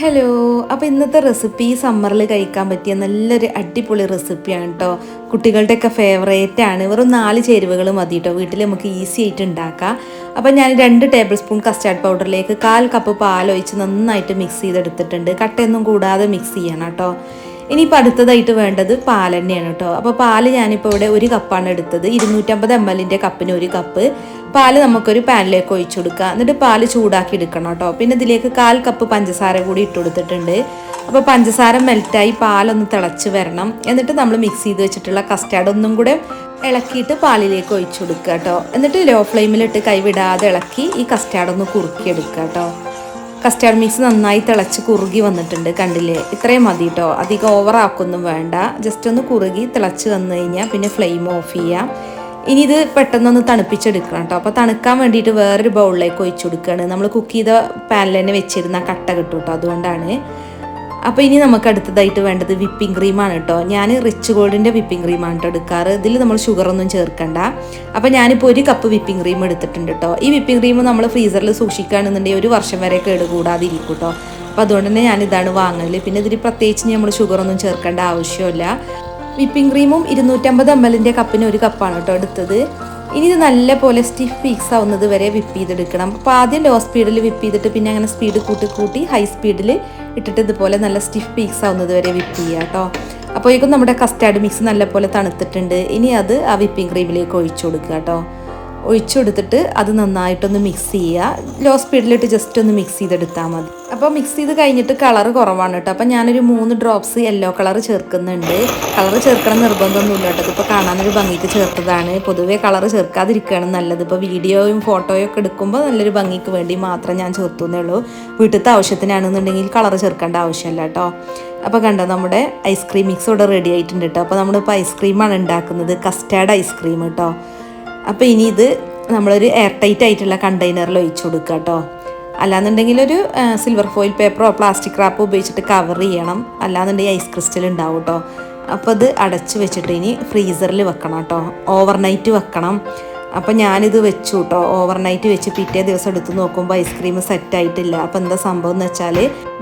Hello അപ്പോൾ ഇന്നത്തെ recipe സമ്മറിൽ കഴിക്കാൻ പറ്റിയ നല്ലൊരു അടിപൊളി റെസിപ്പിയാണ് കേട്ടോ കുട്ടികളുടെയൊക്കെ ഫേവറേറ്റ് ആണ്. വെറും നാല് ചേരുവകൾ മതി കേട്ടോ വീട്ടിൽ നമുക്ക് ഈസി ആയിട്ട് ഉണ്ടാക്കാം. അപ്പോൾ ഞാൻ രണ്ട് ടേബിൾ സ്പൂൺ കസ്റ്റാർഡ് പൗഡറിലേക്ക് കാൽ കപ്പ് പാലൊഴിച്ച് നന്നായിട്ട് മിക്സ് ചെയ്തെടുത്തിട്ടുണ്ട്. കട്ടയൊന്നും കൂടാതെ മിക്സ് ചെയ്യണം കേട്ടോ ഇനിയിപ്പോൾ അടുത്തതായിട്ട് വേണ്ടത് പാൽ തന്നെയാണ് കേട്ടോ. അപ്പോൾ പാൽ ഞാനിപ്പോൾ ഇവിടെ ഒരു കപ്പാണ് എടുത്തത്. ഇരുന്നൂറ്റമ്പത് എം എല്ലിന്റെ കപ്പിന് ഒരു കപ്പ്. പാൽ നമുക്കൊരു പാനിലേക്ക് ഒഴിച്ചു കൊടുക്കുക. എന്നിട്ട് പാൽ ചൂടാക്കി എടുക്കണം കേട്ടോ. പിന്നെ ഇതിലേക്ക് കാൽ കപ്പ് പഞ്ചസാര കൂടി ഇട്ട് കൊടുത്തിട്ടുണ്ട്. അപ്പോൾ പഞ്ചസാര മെൽറ്റായി പാലൊന്ന് തിളച്ച് വരണം. എന്നിട്ട് നമ്മൾ മിക്സ് ചെയ്ത് വെച്ചിട്ടുള്ള കസ്റ്റാർഡ് ഒന്നും കൂടെ ഇളക്കിയിട്ട് പാലിലേക്ക് ഒഴിച്ചു കൊടുക്കുക കേട്ടോ. എന്നിട്ട് ലോ ഫ്ലെയിമിലിട്ട് കൈവിടാതെ ഇളക്കി ഈ കസ്റ്റാർഡ് ഒന്ന് കുറുക്കിയെടുക്കുക കേട്ടോ. കസ്റ്റാർഡ് മിക്സ് നന്നായി തിളച്ച് കുറുകി വന്നിട്ടുണ്ട് കണ്ടില്ലേ? ഇത്രയും മതി കേട്ടോ അധികം ഓവറാക്കൊന്നും വേണ്ട. ജസ്റ്റ് ഒന്ന് കുറുകി തിളച്ച് വന്നു കഴിഞ്ഞാൽ പിന്നെ ഫ്ലെയിം ഓഫ് ചെയ്യാം. ഇനി ഇത് പെട്ടെന്നൊന്ന് തണുപ്പിച്ചെടുക്കണം കേട്ടോ അപ്പോൾ തണുക്കാൻ വേണ്ടിയിട്ട് വേറൊരു ബൗളിലേക്ക് ഒഴിച്ചു കൊടുക്കുകയാണ് നമ്മൾ കുക്ക് ചെയ്ത പാനിൽ തന്നെ വെച്ചിരുന്ന കട്ട കിട്ടും കേട്ടോ അതുകൊണ്ടാണ് അപ്പോൾ ഇനി നമുക്ക് അടുത്തതായിട്ട് വേണ്ടത് വിപ്പിംഗ് ക്രീമാണ് കേട്ടോ. ഞാൻ റിച്ച് ഗോൾഡിന്റെ വിപ്പിംഗ് ക്രീമാണ് കേട്ടോ എടുക്കാറ്. ഇതിൽ നമ്മൾ ഷുഗറൊന്നും ചേർക്കണ്ട. അപ്പോൾ ഞാനിപ്പോൾ ഒരു കപ്പ് വിപ്പിംഗ് ക്രീം എടുത്തിട്ടുണ്ട് കേട്ടോ. ഈ വിപ്പിംഗ് ക്രീം നമ്മൾ ഫ്രീസറിൽ സൂക്ഷിക്കുകയാണെന്നുണ്ടെങ്കിൽ ഒരു വർഷം വരെ കേടുകൂടാതെ ഇരിക്കും കേട്ടോ. അപ്പോൾ അതുകൊണ്ട് തന്നെ ഞാനിതാണ് വാങ്ങൽ പിന്നെ ഇതിൽ പ്രത്യേകിച്ച് നമ്മൾ ഷുഗറൊന്നും ചേർക്കേണ്ട ആവശ്യമില്ല. വിപ്പിംഗ് ക്രീമും ഇരുന്നൂറ്റമ്പത് എം എല്ലിന്റെ കപ്പിന് ഒരു കപ്പാണ് കേട്ടോ എടുത്തത്. ഇനി ഇത് നല്ല പോലെ സ്റ്റിഫ് പീക്സ് ആവുന്നത് വരെ വിപ്പ് ചെയ്തെടുക്കണം. അപ്പോൾ ആദ്യം ലോ സ്പീഡിൽ വിപ്പ് ചെയ്തിട്ട് പിന്നെ അങ്ങനെ സ്പീഡ് കൂട്ടി കൂട്ടി ഹൈ സ്പീഡിൽ ഇട്ടിട്ട് ഇതുപോലെ നല്ല സ്റ്റിഫ് പീക്സ് ആവുന്നത് വരെ വിപ്പ് ചെയ്യുക കേട്ടോ. അപ്പോഴേക്കും നമ്മുടെ കസ്റ്റാർഡ് മിക്സ് നല്ലപോലെ തണുത്തിട്ടുണ്ട്. ഇനി അത് ആ വിപ്പിംഗ് ക്രീമിലേക്ക് ഒഴിച്ചു കൊടുക്കുക കേട്ടോ. ഒഴിച്ചു കൊടുത്തിട്ട് അത് നന്നായിട്ടൊന്ന് മിക്സ് ചെയ്യുക. ലോ സ്പീഡിലിട്ട് ജസ്റ്റ് ഒന്ന് മിക്സ് ചെയ്തെടുത്താൽ മതി. അപ്പോൾ മിക്സ് ചെയ്ത് കഴിഞ്ഞിട്ട് കളർ കുറവാണ് കേട്ടോ അപ്പോൾ ഞാനൊരു മൂന്ന് ഡ്രോപ്സ് യെല്ലോ കളർ ചേർക്കുന്നുണ്ട്. കളർ ചേർക്കണം നിർബന്ധമൊന്നുമില്ല കേട്ടോ ഇതിപ്പോൾ കാണാനൊരു ഭംഗിക്ക് ചേർത്തതാണ്. പൊതുവേ കളർ ചേർക്കാതിരിക്കുകയാണ് നല്ലത്. ഇപ്പോൾ വീഡിയോയും ഫോട്ടോയും ഒക്കെ എടുക്കുമ്പോൾ നല്ലൊരു ഭംഗിക്ക് വേണ്ടി മാത്രം ഞാൻ ചേർത്തുന്നേ ഉള്ളൂ വീട്ടിലത്തെ ആവശ്യത്തിനാണെന്നുണ്ടെങ്കിൽ കളർ ചേർക്കേണ്ട ആവശ്യമില്ല കേട്ടോ അപ്പോൾ കണ്ടോ നമ്മുടെ ഐസ്ക്രീം മിക്സ് ഇവിടെ റെഡി ആയിട്ടുണ്ട് കേട്ടോ അപ്പോൾ നമ്മളിപ്പോൾ ഐസ്ക്രീമാണ് ഉണ്ടാക്കുന്നത്. കസ്റ്റാർഡ് ഐസ്ക്രീം കേട്ടോ അപ്പോൾ ഇനി ഇത് നമ്മളൊരു എയർ ടൈറ്റ് ആയിട്ടുള്ള കണ്ടെയ്നറിൽ ഒഴിച്ചു കൊടുക്കുക കേട്ടോ അല്ലാന്നുണ്ടെങ്കിൽ ഒരു സിൽവർ ഫോയിൽ പേപ്പറോ പ്ലാസ്റ്റിക് റാപ്പോ ഉപയോഗിച്ചിട്ട് കവർ ചെയ്യണം. അല്ലാന്നുണ്ടെങ്കിൽ ഐസ് ക്രിസ്റ്റൽ ഉണ്ടാവും കേട്ടോ അപ്പോൾ അത് അടച്ച് വെച്ചിട്ട് ഇനി ഫ്രീസറിൽ വെക്കണം കേട്ടോ ഓവർനൈറ്റ് വെക്കണം. അപ്പോൾ ഞാനിത് വെച്ചു കേട്ടോ ഓവർനൈറ്റ് വെച്ച് പിറ്റേ ദിവസം എടുത്ത് നോക്കുമ്പോൾ ഐസ്ക്രീം സെറ്റ് ആയിട്ടില്ല. അപ്പോൾ എന്താ സംഭവം എന്ന് വെച്ചാൽ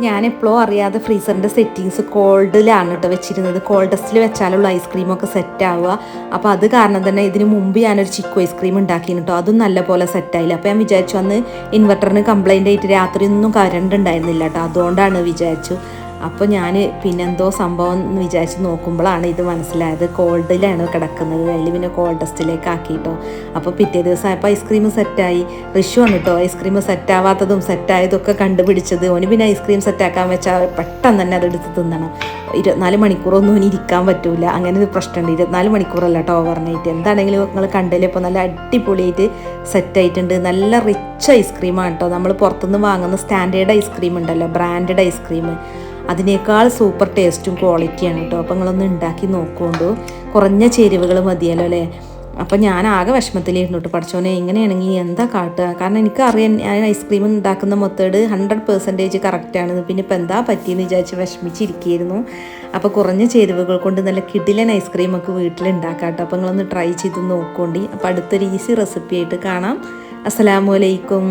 ഞാൻ അറിയാതെ ഫ്രീസറിന്റെ സെറ്റിങ്സ് കോൾഡിലാണ് കേട്ടോ വെച്ചിരുന്നത്. കോൾഡസ്റ്റിൽ വെച്ചാലുള്ള ഐസ്ക്രീമൊക്കെ സെറ്റ് ആവുക. അപ്പോൾ അത് കാരണം തന്നെ ഇതിന് മുമ്പ് ഞാനൊരു ചിക്കു ഐസ്ക്രീം ഉണ്ടാക്കിയിരുന്നു കേട്ടോ അതും നല്ലപോലെ സെറ്റായില്ല അപ്പോൾ ഞാൻ വിചാരിച്ചു അന്ന് ഇൻവെർട്ടറിന് കംപ്ലൈന്റ് ആയിട്ട് രാത്രി ഒന്നും കറണ്ട് ഉണ്ടായിരുന്നില്ല കേട്ടോ അതുകൊണ്ടാണ് വിചാരിച്ചു. അപ്പോൾ ഞാൻ പിന്നെന്തോ സംഭവം എന്ന് വിചാരിച്ച് നോക്കുമ്പോഴാണ് ഇത് മനസ്സിലായത്. കോൾഡിലാണ് കിടക്കുന്നത്. അതിൽ പിന്നെ കോൾഡ് ടെസ്റ്റിലേക്ക് ആക്കിയിട്ടോ അപ്പോൾ പിറ്റേ ദിവസം ആയപ്പോൾ ഐസ്ക്രീം സെറ്റായി. റിഷു വന്നിട്ടോ ഐസ്ക്രീം സെറ്റാവാത്തതും സെറ്റായതൊക്കെ കണ്ടുപിടിച്ചത്. ഓന് പിന്നെ ഐസ്ക്രീം സെറ്റാക്കാൻ വെച്ചാൽ പെട്ടെന്ന് തന്നെ അതെടുത്ത് തിന്നണം. ഇരുപത്തിനാല് മണിക്കൂറൊന്നും ഇനി ഇരിക്കാൻ പറ്റൂല. അങ്ങനെ ഒരു പ്രശ്നമുണ്ട് ഇരുപത്തിനാല് മണിക്കൂറല്ല കേട്ടോ ഓവർനൈറ്റ്. എന്താണെങ്കിലും നിങ്ങൾ കണ്ടില്ലേ ഇപ്പോൾ നല്ല അടിപൊളിയായിട്ട് സെറ്റായിട്ടുണ്ട്. നല്ല റിച്ച് ഐസ്ക്രീമാണ് കേട്ടോ നമ്മൾ പുറത്തുനിന്ന് വാങ്ങുന്ന സ്റ്റാൻഡേർഡ് ഐസ്ക്രീം ഉണ്ടല്ലോ ബ്രാൻഡഡ് ഐസ്ക്രീം. അതിനേക്കാൾ സൂപ്പർ ടേസ്റ്റും ക്വാളിറ്റിയാണ് കേട്ടോ. അപ്പോൾ നിങ്ങളൊന്ന് ഉണ്ടാക്കി നോക്കുകൊണ്ടു. കുറഞ്ഞ ചേരുവകൾ മതിയല്ലോ അല്ലേ? അപ്പം ഞാൻ ആകെ വിഷമത്തിലിരുന്നു കേട്ടോ. പഠിച്ചോനെ എങ്ങനെയാണെങ്കിൽ എന്താ കാട്ടുക? കാരണം എനിക്കറിയാം ഞാൻ ഐസ്ക്രീം ഉണ്ടാക്കുന്ന മെത്തേഡ് ഹൺഡ്രഡ് പെർസെന്റേജ് കറക്റ്റാണ് പിന്നെ ഇപ്പം എന്താ പറ്റിയെന്ന് വിചാരിച്ച് വിഷമിച്ചിരിക്കുകയായിരുന്നു. അപ്പോൾ കുറഞ്ഞ ചേരുവകൾ കൊണ്ട് നല്ല കിടിലൻ ഐസ്ക്രീം ഒക്കെ വീട്ടിലുണ്ടാക്കാം കേട്ടോ. അപ്പോൾ നിങ്ങളൊന്ന് ട്രൈ ചെയ്ത് നോക്കോണ്ടി അപ്പോൾ അടുത്തൊരു ഈസി റെസിപ്പി ആയിട്ട് കാണാം. അസ്സലാമു അലൈക്കും.